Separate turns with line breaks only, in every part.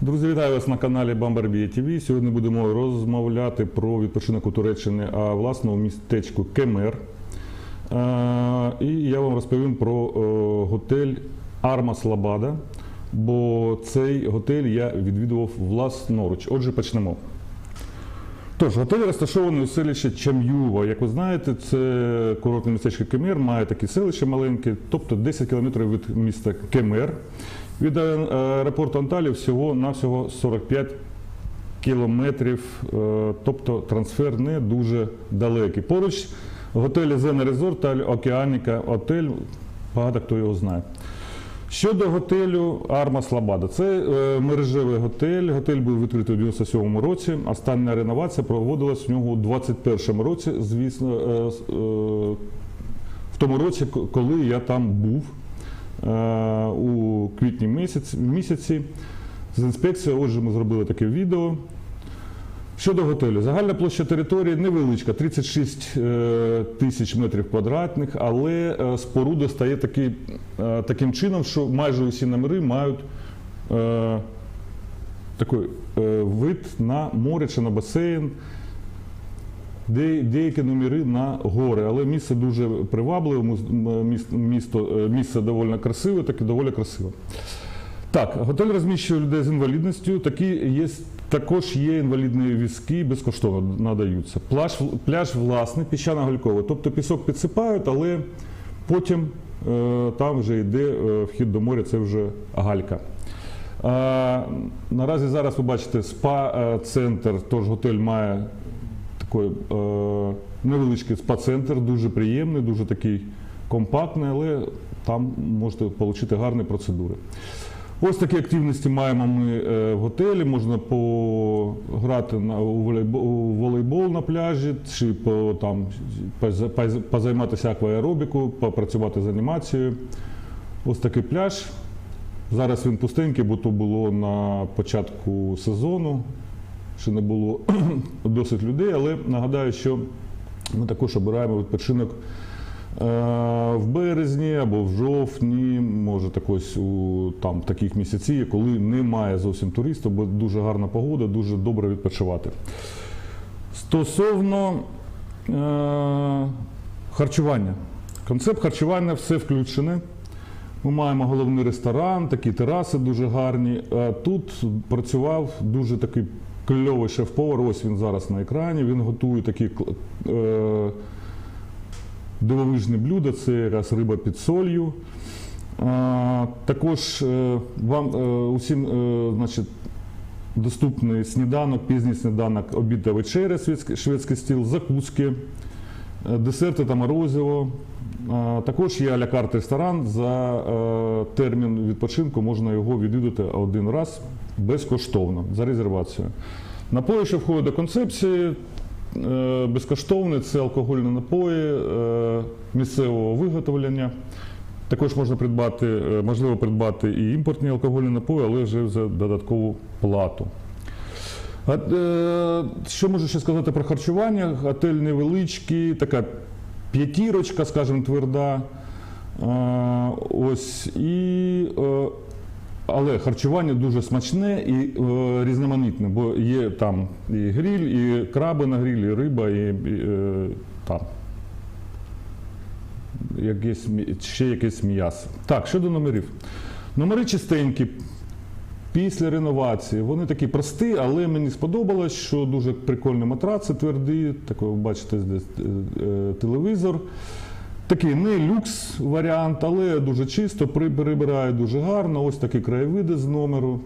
Друзі, вітаю вас на каналі Бамбарбія ТВ. Сьогодні будемо розмовляти про відпочинок у Туреччині, а власне у містечку Кемер. І я вам розповім про готель Арма Лабада, бо цей готель я відвідував власноруч. Отже, почнемо. Тож, готель розташований у селищі Чам'юва. Як ви знаєте, це курортне містечко Кемер, має такі селище маленьке, тобто 10 кілометрів від міста Кемер. Від аеропорту Анталії всього навсього 45 кілометрів, е, тобто трансфер не дуже далекий. Поруч готелі Зена Резорт та Океаніка Отель, багато хто його знає. Щодо готелю Армас Лабада, це е, мережевий готель. Готель був відкритий у 97-му році. Остання реновація проводилась у нього у 21-му році. Звісно, е, е, в тому році, коли я там був у квітні місяці з інспекцією. Отже, ми зробили таке відео. Щодо готелю, загальна площа території невеличка, 36 е, тисяч метрів квадратних, але е, споруда стає таки, е, таким чином, що майже усі номери мають е, такий е, вид на море чи на басейн. Де, деякі номери на гори, але місце дуже привабливе, місто, місце доволі красиве, таке доволі красиве. Так, готель розміщує людей з інвалідністю. Такі є, також є інвалідні візки, безкоштовно надаються. Пляж, пляж власний, піщано-гальковий. Тобто пісок підсипають, але потім е, там вже йде е, вхід до моря, це вже галька. А, наразі зараз ви бачите спа-центр, тож готель має такий е, невеличкий спа-центр, дуже приємний, дуже такий компактний, але там можете отримати гарні процедури. Ось такі активності маємо ми е, в готелі. Можна пограти у волейбол, на пляжі, чи там, поза- поза- позайматися акваеробіку, попрацювати з анімацією. Ось такий пляж. Зараз він пустенький, бо то було на початку сезону. Ще не було досить людей, але нагадаю, що ми також обираємо відпочинок в березні або в жовтні, може так ось у там таких місяців, коли немає зовсім туристів, бо дуже гарна погода, дуже добре відпочивати. Стосовно е, харчування. Концепт харчування все включене. Ми маємо головний ресторан, такі тераси дуже гарні. Тут працював дуже такий кльовий шеф-повар. Ось він зараз на екрані. Він готує такі е, дивовижні блюда. Це якраз риба під солью. Також е, вам е, усім е, значить, доступний сніданок, пізній сніданок, обід та вечеря, шведський, стіл, закуски, десерти та морозиво. Також є аля карт ресторан. За термін відпочинку можна його відвідати один раз безкоштовно за резервацією. Напої, що входять до концепції, е, безкоштовні це алкогольні напої е, місцевого виготовлення. Також можна придбати, е, можливо придбати і імпортні алкогольні напої, але вже за додаткову плату. Що можу ще сказати про харчування? Готель невеличкий, така п'ятірочка, скажімо, тверда. Ось і. Але харчування дуже смачне і е, різноманітне, бо є там і гриль, і краби на грилі, і риба, і, і е, там якесь, ще якесь м'ясо. Так, щодо номерів. Номери чистенькі. Після реновації вони такі прості, але мені сподобалось, що дуже прикольні матраци тверді. Такий, ви бачите, е, телевізор. Такий не люкс варіант, але дуже чисто, прибирає дуже гарно. Ось такі краєвиди з номеру.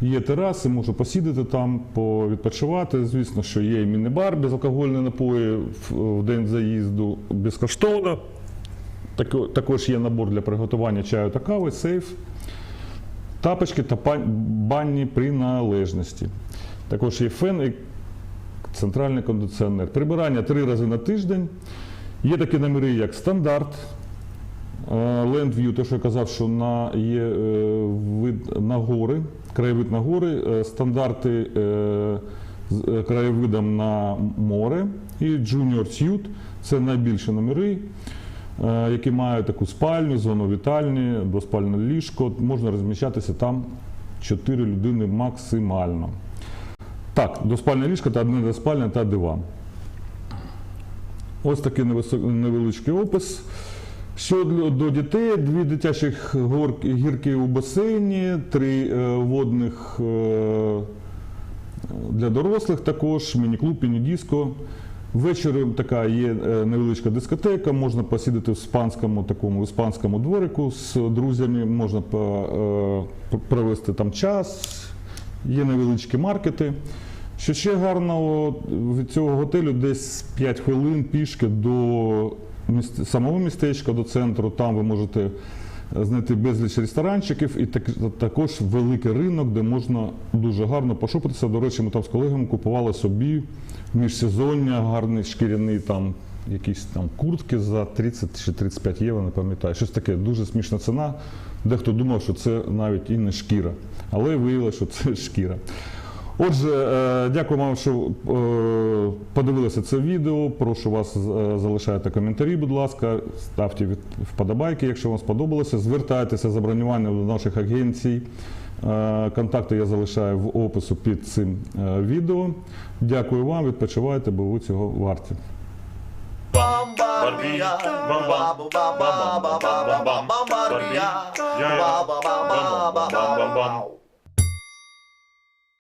Є тераси, можу посідати там, повідпочивати. Звісно, що є і міні-бар, безалкогольні напої в, день заїзду безкоштовно. Також є набор для приготування чаю та кави, сейф, тапочки та банні приналежності. Також є фен і центральний кондиціонер. Прибирання три рази на тиждень. Є такі номери, як стандарт, е, Landview, те, що я казав, що на, є е, вид на гори, краєвид на гори, е, стандарти з краєвидом на море і Junior Suite – це найбільші номери. які мають таку спальню, зону вітальні, двоспальне ліжко. Можна розміщатися там 4 людини максимально. Так, двоспальне ліжко та одне двоспальне та диван. Ось такий невеличкий опис. Щодо до дітей, дві дитячих гірки у басейні, три е, водних е, для дорослих також, міні-клуб, міні-диско. Ввечері така є е, невеличка дискотека, можна посідати в іспанському такому іспанському дворику з друзями, можна провести там час, є невеличкі маркети. Що ще гарного від цього готелю десь 5 хвилин пішки до самого містечка, до центру. Там ви можете е, знайти безліч ресторанчиків і так, також великий ринок, де можна дуже гарно пошопитися. До речі, ми там з колегами купували собі міжсезоння, гарний шкіряний там. Якісь там куртки за 30 чи 35 євро, не пам'ятаю. Щось таке дуже смішна ціна. Дехто думав, що це навіть і не шкіра, але виявилося, що це шкіра. Отже, е, дякую вам, що е, подивилися це відео. Прошу вас е, залишайте коментарі, будь ласка, ставте вподобайки, якщо вам сподобалося. Звертайтеся за бронюванням до наших агенцій. Контакти я залишаю в опису під цим відео. Дякую вам, відпочивайте, бо ви цього варті.
Barbie, bam bam, bam bam, bam bam, bam bam, Barbie, yeah, yeah,